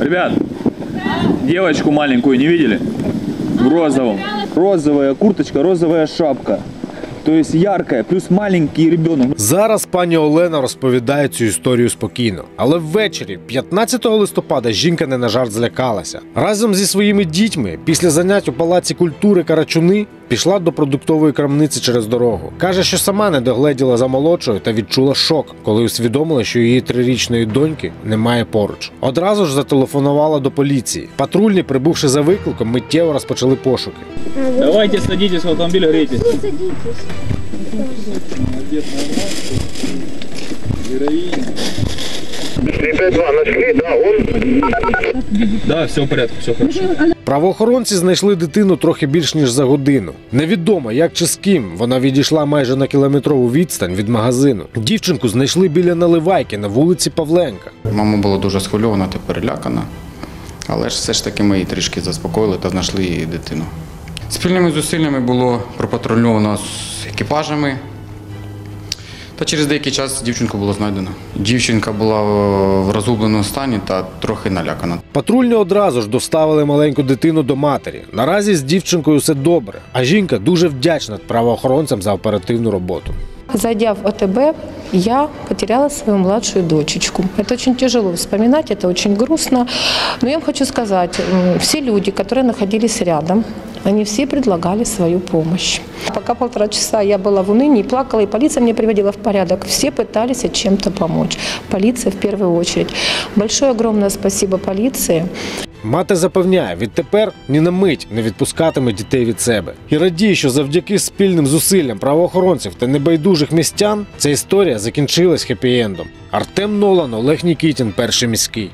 Ребят, девочку маленькую не видели? В розовом. Розовая курточка, розовая шапка. То есть яркая, плюс маленький ребенок. Зараз пані Олена розповідає цю історію спокійно. Але ввечері, 15 листопада, жінка не на жарт злякалася. Разом зі своїми дітьми після занять у палаці культури Карачуни пішла до продуктової крамниці через дорогу. Каже, що сама не догледіла за молодшою та відчула шок, коли усвідомила, що її трирічної доньки немає поруч. Одразу ж зателефонувала до поліції. Патрульні, прибувши за викликом, миттєво розпочали пошуки. Давайте садитесь в автомобиль, грейтесь. Да, все в порядке, все хорошо. Правоохоронці знайшли дитину трохи більш ніж за годину. Невідомо, як чи з ким. Вона відійшла майже на кілометрову відстань від магазину. Дівчинку знайшли біля наливайки на вулиці Павленка. Мама була дуже схвильована та перелякана, але ж все ж таки ми її трішки заспокоїли та знайшли її дитину. Спільними зусиллями було пропатрульовано з екіпажами. Та через деякий час дівчинку було знайдено. Дівчинка була в розгубленому стані та трохи налякана. Патрульні одразу ж доставили маленьку дитину до матері. Наразі з дівчинкою все добре, а жінка дуже вдячна правоохоронцям за оперативну роботу. Зайдя в ОТБ, я потеряла свою младшую дочечку. Это очень тяжело вспоминать, это очень грустно. Но я вам хочу сказать, м, все люди, которые находились рядом, они все предлагали свою помощь. Пока полтора часа я была в унынии, плакала, и полиция меня приводила в порядок. Все пытались чем-то помочь. Полиция в первую очередь. Большое огромное спасибо полиции. Мати запевняє, відтепер ні на мить не відпускатиме дітей від себе. І радіє, що завдяки спільним зусиллям правоохоронців та небайдужих містян ця історія закінчилась хеппі-ендом. Артем Нолан, Олег Нікітін, перший міський.